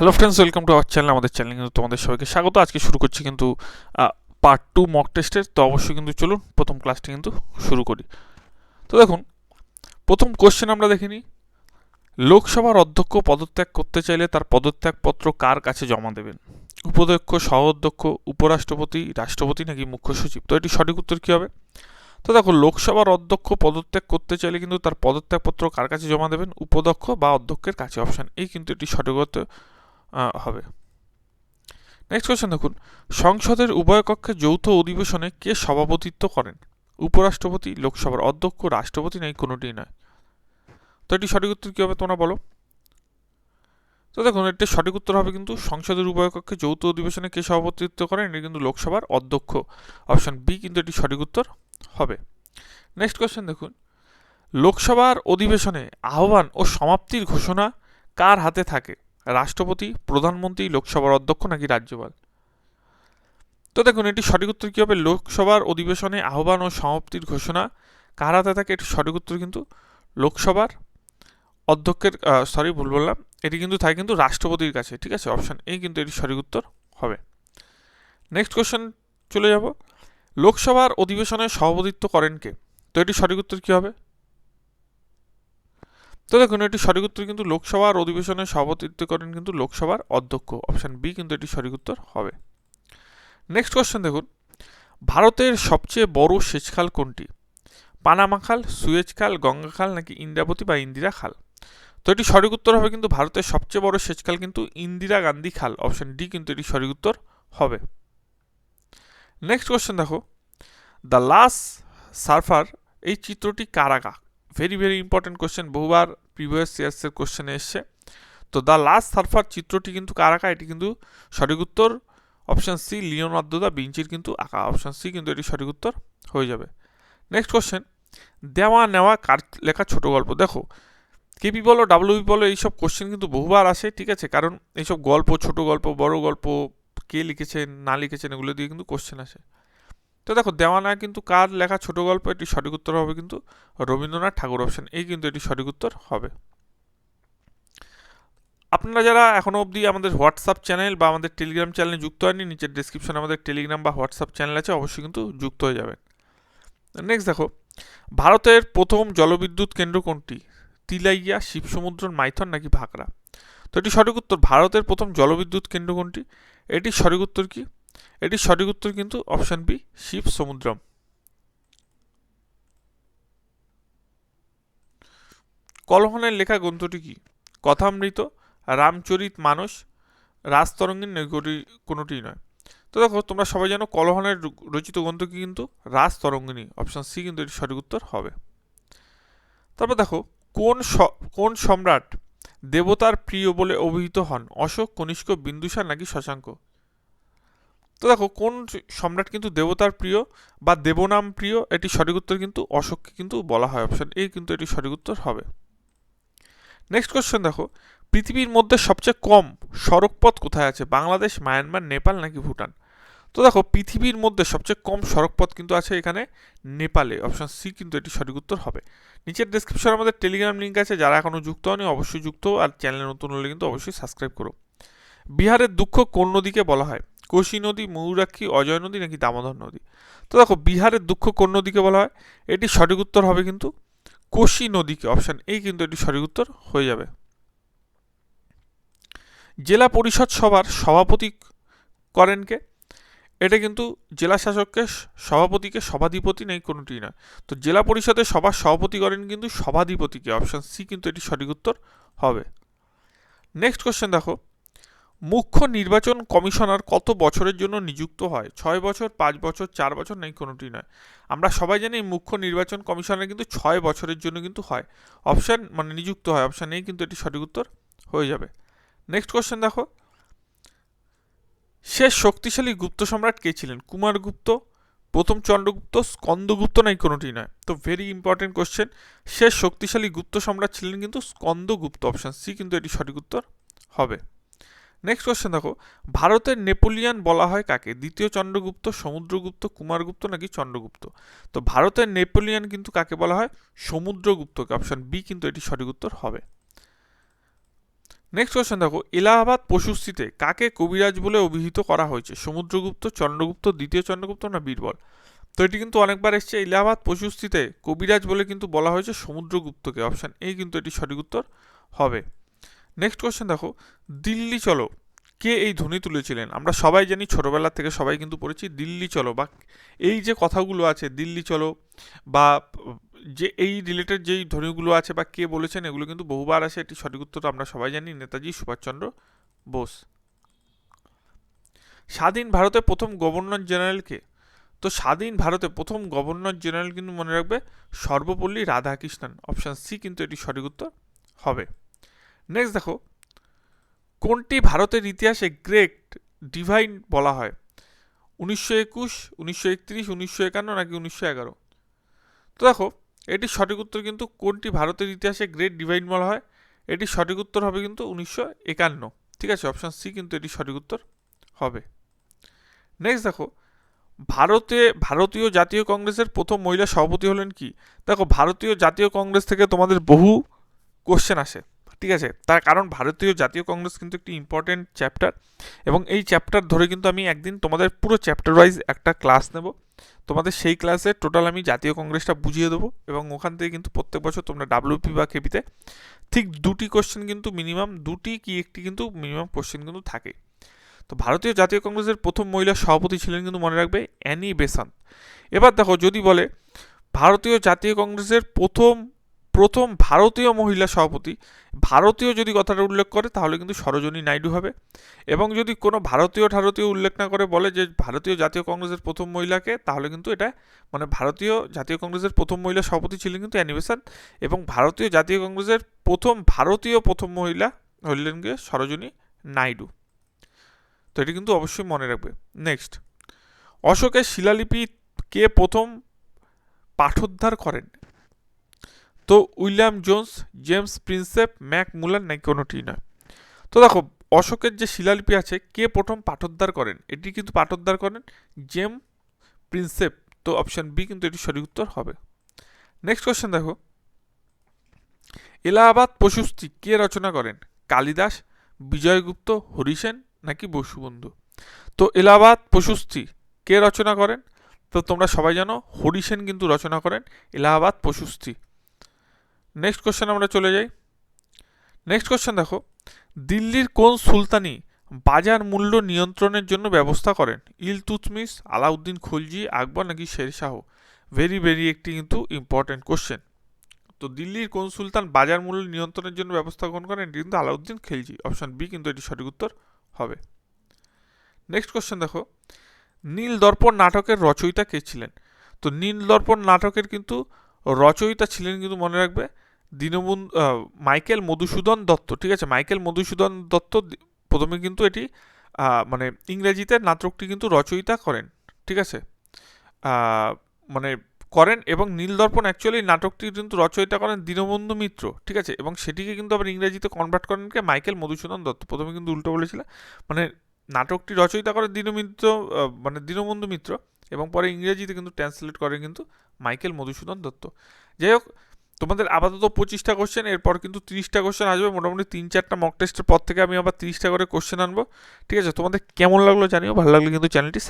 Hello friends welcome to our channel আমাদের channel কিন্তু তোমাদের সবাইকে স্বাগত। আজকে শুরু করছি কিন্তু পার্ট টু মক টেস্টের তো অবশ্যই কিন্তু চলুন, প্রথম ক্লাসটি কিন্তু শুরু করি। তো দেখুন, প্রথম কোশ্চেন আমরা দেখে নিই। লোকসভার অধ্যক্ষ পদত্যাগ করতে চাইলে তার পদত্যাগপত্র কার কাছে জমা দেবেন? উপাধ্যক্ষ সহ অধ্যক্ষ উপরাষ্ট্রপতি, রাষ্ট্রপতি নাকি মুখ্য সচিব? তো এটি সঠিক উত্তর কী হবে? তো দেখো লোকসভার অধ্যক্ষ পদত্যাগ করতে চাইলে কিন্তু তার পদত্যাগপত্র কার কাছে জমা দেবেন? উপাধ্যক্ষ বা অধ্যক্ষের কাছে। অপশান এই কিন্তু এটি সঠিক উত্তর। হবে। নেক্সট কোয়েশ্চেন দেখুন। সংসদের উভয় কক্ষে যৌথ অধিবেশনে কে সভাপতিত্ব করেন? উপরাষ্ট্রপতি, লোকসভার অধ্যক্ষ, রাষ্ট্রপতি নাকি কোনোটিই নয়। তো এটি সঠিক উত্তর কী হবে তোমরা বলো? তো দেখুন, এটি সঠিক উত্তর হবে কিন্তু সংসদের উভয় কক্ষে যৌথ অধিবেশনে কে সভাপতিত্ব করেন? এটি কিন্তু লোকসভার অধ্যক্ষ। অপশন বি কিন্তু এটি সঠিক উত্তর হবে। নেক্সট কোয়েশ্চেন দেখুন। লোকসভার অধিবেশনে আহ্বান ও সমাপ্তির ঘোষণা কার হাতে থাকে? রাষ্ট্রপতি, প্রধানমন্ত্রী, লোকসভার অধ্যক্ষ নাকি রাজ্যপাল? তো দেখুন, এটি সঠিক উত্তর কী হবে? লোকসভার অধিবেশনে আহ্বান ও সমাপ্তির ঘোষণা। কার হাতে থাকে? এটি সঠিক উত্তর কিন্তু লোকসভার অধ্যক্ষের সরি ভুল বললাম। এটি কিন্তু থাকে কিন্তু রাষ্ট্রপতির কাছে, ঠিক আছে? অপশান এই কিন্তু এটি সঠিক উত্তর হবে। নেক্সট কোশ্চেন চলে যাব। লোকসভার অধিবেশনে সভাপতিত্ব করেন কে? তো এটি সঠিক উত্তর কী হবে? তো দেখুন, এটি সঠিক উত্তর কিন্তু লোকসভার অধিবেশনে সভাপতিত্ব করেন কিন্তু লোকসভার অধ্যক্ষ। অপশান বি কিন্তু এটি সঠিক উত্তর হবে। নেক্সট কোশ্চেন দেখুন। ভারতের সবচেয়ে বড় সেচ খাল কোনটি? পানামা খাল, সুয়েজ খাল, গঙ্গা খাল নাকি ইন্দ্রাবতী বা ইন্দিরা খাল? তো এটি সঠিক উত্তর হবে কিন্তু ভারতের সবচেয়ে বড় সেচ খাল কিন্তু ইন্দিরা গান্ধী খাল। অপশান ডি কিন্তু এটি সঠিক উত্তর হবে। নেক্সট কোশ্চেন দেখো। দ্য লাস্ট সার্ফার এই চিত্রটি কার আঁকা ভেরি ভেরি ইম্পর্টেন্ট কোশ্চেন বহুবার প্রিভিয়াস ইয়ার্সের কোশ্চেনে এসছে। তো দ্য লাস্ট সার্ফার চিত্রটি কিন্তু কার আঁকা? এটি কিন্তু সঠিক উত্তর অপশান সি লিওনার্দো দা বিঞ্চির কিন্তু আঁকা। অপশান সি কিন্তু এটি সঠিক উত্তর হয়ে যাবে। নেক্সট কোশ্চেন দেওয়া নেওয়া কার লেখা ছোট গল্প? দেখো কেপি বলো ডাব্লিউবি বলো, এইসব কোশ্চেন কিন্তু বহুবার আসে, ঠিক আছে? কারণ এইসব গল্প, ছোট গল্প, বড় গল্প, কে লিখেছেন, না লিখেছেন, এগুলো দিয়ে কিন্তু কোশ্চেন আসে। তো দেখো দেওয়ানা কিন্তু কার লেখা ছোট গল্প, এটি সঠিক উত্তর হবে কিন্তু রবীন্দ্রনাথ ঠাকুর অপশন এই কিন্তু এটি সঠিক উত্তর হবে। আপনারা যারা এখনও অবধি আমাদের হোয়াটসঅ্যাপ চ্যানেল বা আমাদের টেলিগ্রাম চ্যানেলে যুক্ত হয়নি, নিচের ডিসক্রিপশনে আমাদের টেলিগ্রাম বা হোয়াটসঅ্যাপ চ্যানেল আছে, অবশ্যই কিন্তু যুক্ত হয়ে যাবেন। নেক্সট দেখো, ভারতের প্রথম জলবিদ্যুৎ কেন্দ্র কোনটি? তিলাইয়া শিবসমুদ্র মাইথন নাকি ভাকরা? তো এটি সঠিক উত্তর, ভারতের প্রথম জলবিদ্যুৎ কেন্দ্র কোনটি? এটি সঠিক উত্তর কি? এটি সঠিক উত্তর কিন্তু অপশন বি, শিব সমুদ্রম। কলহনের লেখা গ্রন্থটি কি? কথামৃত, রামচরিত মানস রাজতরঙ্গিন নৈকটি কোনোটি নয়। তো দেখো, তোমরা সবাই জানো কলহনের রচিত গ্রন্থ কি কিন্তু? রাজতরঙ্গিনী। অপশন সি কিন্তু এটি সঠিক উত্তর হবে। তারপর দেখো, কোন কোন সম্রাট দেবতার প্রিয় বলে অভিহিত হন? অশোক, কনিষ্ক, বিন্দুসার নাকি শশাঙ্ক? তো দেখো, কোন সম্রাট কিন্তু দেবতার প্রিয় বা দেবনাম প্রিয়, এটি সঠিক উত্তর কিন্তু অশোককে কিন্তু বলা হয়। অপশন এ কিন্তু এটি সঠিক উত্তর হবে। নেক্সট কোশ্চেন দেখো, পৃথিবীর মধ্যে সবচেয়ে কম সড়কপথ কোথায় আছে? বাংলাদেশ, মায়ানমার, নেপাল নাকি ভুটান? তো দেখো, পৃথিবীর মধ্যে সবচেয়ে কম সড়কপথ কিন্তু আছে এখানে নেপালে। অপশন সি কিন্তু এটি সঠিক উত্তর হবে। নিচের ডিসক্রিপশনে আমাদের টেলিগ্রাম লিঙ্ক আছে, যারা এখনও যুক্ত হয়নি অবশ্যই যুক্ত আর চ্যানেলে নতুন হলে কিন্তু অবশ্যই সাবস্ক্রাইব করো। বিহারের দুঃখ কোন নদীকে বলা হয়? কোশি নদী, ময়ূরাক্ষী, অজয় নদী নাকি দামোদর নদী? তো দেখো, বিহারের দুঃখ কোন নদীকে বলা হয়? এটি সঠিক উত্তর হবে কিন্তু কোশি নদীকে অপশান এই কিন্তু এটি সঠিক উত্তর হয়ে যাবে। জেলা পরিষদ সভার সভাপতি করেন কে? এটা কিন্তু জেলা শাসককে, সভাপতিকে সভাধিপতি নেই কোনোটি না তো জেলা পরিষদের সভার সভাপতি করেন কিন্তু সভাধিপতিকে অপশান সি কিন্তু এটি সঠিক উত্তর হবে। নেক্সট কোশ্চেন দেখো। মুখ্য নির্বাচন কমিশনার কত বছরের জন্য নিযুক্ত হয়? ছয় বছর, পাঁচ বছর, চার বছর? নেই, কোনোটি নয়। আমরা সবাই জানি মুখ্য নির্বাচন কমিশনার কিন্তু ছয় বছরের জন্য কিন্তু হয়। অপশান মানে নিযুক্ত হয়। অপশান এই কিন্তু এটি সঠিক উত্তর হয়ে যাবে। নেক্সট কোশ্চেন দেখো। শেষ শক্তিশালী গুপ্ত সম্রাট কে ছিলেন? কুমারগুপ্ত প্রথম চন্দ্রগুপ্ত, স্কন্দগুপ্ত? নাই, কোনোটি নয়। তো ভেরি ইম্পর্টেন্ট কোশ্চেন শেষ শক্তিশালী গুপ্ত সম্রাট ছিলেন কিন্তু স্কন্দগুপ্ত। অপশান সি কিন্তু এটি সঠিক উত্তর হবে। নেক্সট কোয়েশ্চেন দেখো। ভারতের নেপোলিয়ান বলা হয় কাকে? দ্বিতীয় চন্দ্রগুপ্ত, সমুদ্রগুপ্ত, কুমারগুপ্ত নাকি চন্দ্রগুপ্ত? তো ভারতের নেপোলিয়ান কিন্তু কাকে বলা হয়? সমুদ্রগুপ্তকে। অপশান বি কিন্তু এটি সঠিক উত্তর হবে। নেক্সট কোয়েশ্চেন দেখো। এলাহাবাদ পশুশ্রীতে কাকে কবিরাজ বলে অভিহিত করা হয়েছে? সমুদ্রগুপ্ত, চন্দ্রগুপ্ত, দ্বিতীয় চন্দ্রগুপ্ত না বীরবল? তো এটি কিন্তু অনেকবার এসছে। এলাহাবাদ পশুশ্রীতে কবিরাজ বলে কিন্তু বলা হয়েছে সমুদ্রগুপ্তকে। অপশান এই কিন্তু এটি সঠিক উত্তর হবে। নেক্সট কোয়েশ্চেন দেখো, দিল্লি চলো, কে এই ধ্বনি তুলেছিলেন? আমরা সবাই জানি, ছোটবেলা থেকে সবাই কিন্তু পড়েছি, দিল্লি চলো বা এই যে কথাগুলো আছে, দিল্লি চলো বা যে এই রিলেটেড যেই ধ্বনিগুলো আছে বা কে বলেছেন, এগুলো কিন্তু বহুবার আসে। এটি সঠিক উত্তর আমরা সবাই জানি, নেতাজি সুভাষচন্দ্র বোস। স্বাধীন ভারতের প্রথম গভর্নর জেনারেলকে তো স্বাধীন ভারতে প্রথম গভর্নর জেনারেল কিন্তু মনে রাখবে সর্বপল্লী রাধাকৃষ্ণন। অপশান সি কিন্তু এটি সঠিক উত্তর হবে। নেক্সট দেখো, কোনটি ভারতের ইতিহাসে গ্রেট ডিভাইন বলা হয়? উনিশশো একুশ, উনিশশো একত্রিশ, উনিশশো একান্ন নাকি উনিশশো এগারো? তো দেখো এটির সঠিক উত্তর কিন্তু কোনটি ভারতের ইতিহাসে গ্রেট ডিভাইন বলা হয়? এটির সঠিক উত্তর হবে কিন্তু উনিশশো একান্ন। ঠিক আছে অপশান সি কিন্তু এটি সঠিক উত্তর হবে। নেক্সট দেখো, ভারতে, ভারতীয় জাতীয় কংগ্রেসের প্রথম মহিলা সভাপতি হলেন কি? দেখো, ভারতীয় জাতীয় কংগ্রেস থেকে তোমাদের বহু কোশ্চেন আসে। ঠিক আছে? তার কারণ ভারতীয় জাতীয় কংগ্রেস কিন্তু একটি ইম্পর্টেন্ট চ্যাপ্টার এবং এই চ্যাপ্টার ধরে কিন্তু আমি একদিন তোমাদের পুরো চ্যাপ্টার ওয়াইজ একটা ক্লাস নেব। তোমাদের সেই ক্লাসে টোটাল আমি জাতীয় কংগ্রেসটা বুঝিয়ে দেবো এবং ওখান থেকে কিন্তু প্রত্যেক বছর তোমরা ডাব্লিউপি বা কেপিতে ঠিক দুটি কোশ্চেন কিন্তু মিনিমাম দুটি কি একটি কিন্তু মিনিমাম কোশ্চেন কিন্তু থাকে। তো ভারতীয় জাতীয় কংগ্রেসের প্রথম মহিলা সভাপতি ছিলেন কিন্তু মনে রাখবে অ্যানি বেসান্ত এবার দেখো যদি বলে, ভারতীয় জাতীয় কংগ্রেসের প্রথম প্রথম ভারতীয় মহিলা সভাপতি, ভারতীয় যদি কথাটা উল্লেখ করে, তাহলে কিন্তু সরোজনী নাইডু হবে। এবং যদি কোনো ভারতীয় ঠারতীয় উল্লেখ না করে বলে যে ভারতীয় জাতীয় কংগ্রেসের প্রথম মহিলাকে, তাহলে কিন্তু এটা মানে ভারতীয় জাতীয় কংগ্রেসের প্রথম মহিলা সভাপতি ছিলেন কিন্তু অ্যানিবেশন এবং ভারতীয় জাতীয় কংগ্রেসের প্রথম ভারতীয় প্রথম মহিলা হলেন গিয়ে সরোজনী নাইডু। তো এটি কিন্তু অবশ্যই মনে রাখবে। নেক্সট, অশোকের শিলালিপি কে প্রথম পাঠোদ্ধার করেন? তো William Jones, James Prinsep, Max Muller নাকি কোনোটি নয়। তো দেখো, অশোকের যে শিলালিপি আছে, কে প্রথম পাঠোদ্ধার করেন? এটি কিন্তু পাঠোদ্ধার করেন জেম প্রিন্সেপ। তো অপশান বি কিন্তু এটি সঠিক উত্তর হবে। নেক্সট কোয়েশ্চেন দেখো। এলাহাবাদ প্রশস্তি কে রচনা করেন? কালিদাস, বিজয়গুপ্ত, হরিসেন নাকি বসুবন্ধু? তো এলাহাবাদ প্রশস্তি কে রচনা করেন? তো তোমরা সবাই জানো, হরিসেন কিন্তু রচনা করেন এলাহাবাদ প্রশস্তি। নেক্সট কোশ্চেন আমরা চলে যাই। নেক্সট কোশ্চেন দেখো। দিল্লির কোন সুলতানি বাজার মূল্য নিয়ন্ত্রণের জন্য ব্যবস্থা করেন? ইলতুতমিস আলাউদ্দিন খলজি, আকবর নাকি শেরশাহ ভেরি ভেরি একটি কিন্তু ইম্পর্টেন্ট কোশ্চেন তো দিল্লির কোন সুলতান বাজার মূল্য নিয়ন্ত্রণের জন্য ব্যবস্থা গ্রহণ করেন? এটি কিন্তু আলাউদ্দিন খিলজি। অপশন বি কিন্তু এটি সঠিক উত্তর হবে। নেক্সট কোশ্চেন দেখো। নীল দর্পণ নাটকের রচয়িতা কে ছিলেন? তো নীল দর্পণ নাটকের কিন্তু রচয়িতা ছিলেন কিন্তু মনে রাখবে দীনবন্ধু মাইকেল মধুসূদন দত্ত, ঠিক আছে? মাইকেল মধুসূদন দত্ত প্রথমে কিন্তু এটি মানে ইংরেজিতে নাটকটি কিন্তু রচয়িতা করেন, ঠিক আছে? মানে করেন এবং নীলদর্পণ অ্যাকচুয়ালি নাটকটি কিন্তু রচয়িতা করেন দীনবন্ধু মিত্র, ঠিক আছে? এবং সেটিকে কিন্তু আবার ইংরেজিতে কনভার্ট করেন কে? মাইকেল মধুসূদন দত্ত, প্রথমে কিন্তু উল্টো বলেছিল। মানে নাটকটি রচয়িতা করেন দীনমিত্র মানে দীনবন্ধু মিত্র। এবং পরে ইংরেজিতে কিন্তু ট্রান্সলেট করেন কিন্তু মাইকেল মধুসূদন দত্ত। যাই হোক, তোমাদের আপাতত পঁচিশটা কোশ্চেন এরপর কিন্তু তিরিশটা কোশ্চেন আসবে। মোটামুটি তিন চারটা মক টেস্টের পর থেকে আমি আবার তিরিশটা করে কোশ্চেন আনব। ঠিক আছে? তোমাদের কেমন লাগল জানিও, ভালো লাগলে কিন্তু চ্যানেলটি